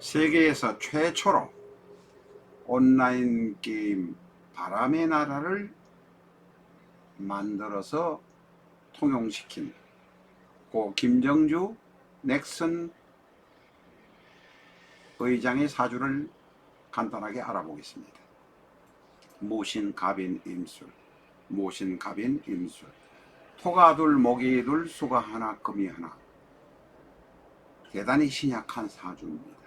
세계에서 최초로 온라인 게임 바람의 나라를 만들어서 통용시킨 고 김정주 넥슨 의장의 사주를 간단하게 알아보겠습니다. 모신 갑인 임술 모신 갑인 임술 토가 둘 목이 둘 수가 하나 금이 하나 대단히 신약한 사주입니다.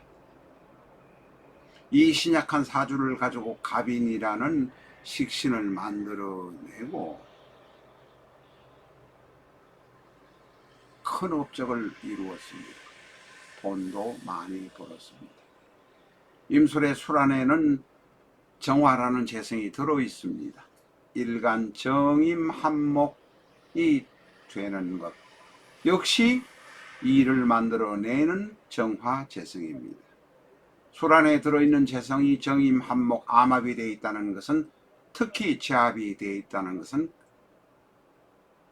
이 신약한 사주를 가지고 갑인이라는 식신을 만들어내고 큰 업적을 이루었습니다. 돈도 많이 벌었습니다. 임술의 술 안에는 정화라는 재성이 들어 있습니다. 일간 정임 한목이 되는 것 역시 이를 만들어내는 정화 재성입니다. 술 안에 들어있는 재성이 정임 한목 암합이 되어 있다는 것은 특히 제압이 되어 있다는 것은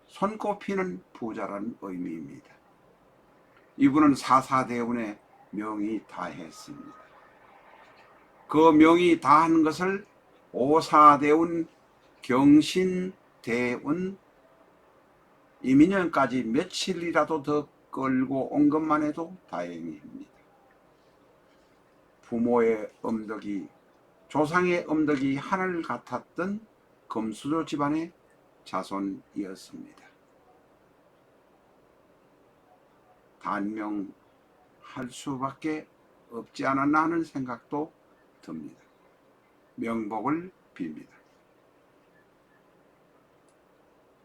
손꼽히는 부자라는 의미입니다. 이분은 사사대운에 명이 다했습니다. 그 명이 다한 것을 오사대운, 경신대운, 이민년까지 며칠이라도 더 끌고 온 것만 해도 다행입니다. 부모의 엄덕이 조상의 엄덕이 하늘 같았던 금수저 집안의 자손이었습니다. 단명할 수밖에 없지 않았나 하는 생각도 듭니다. 명복을 빕니다.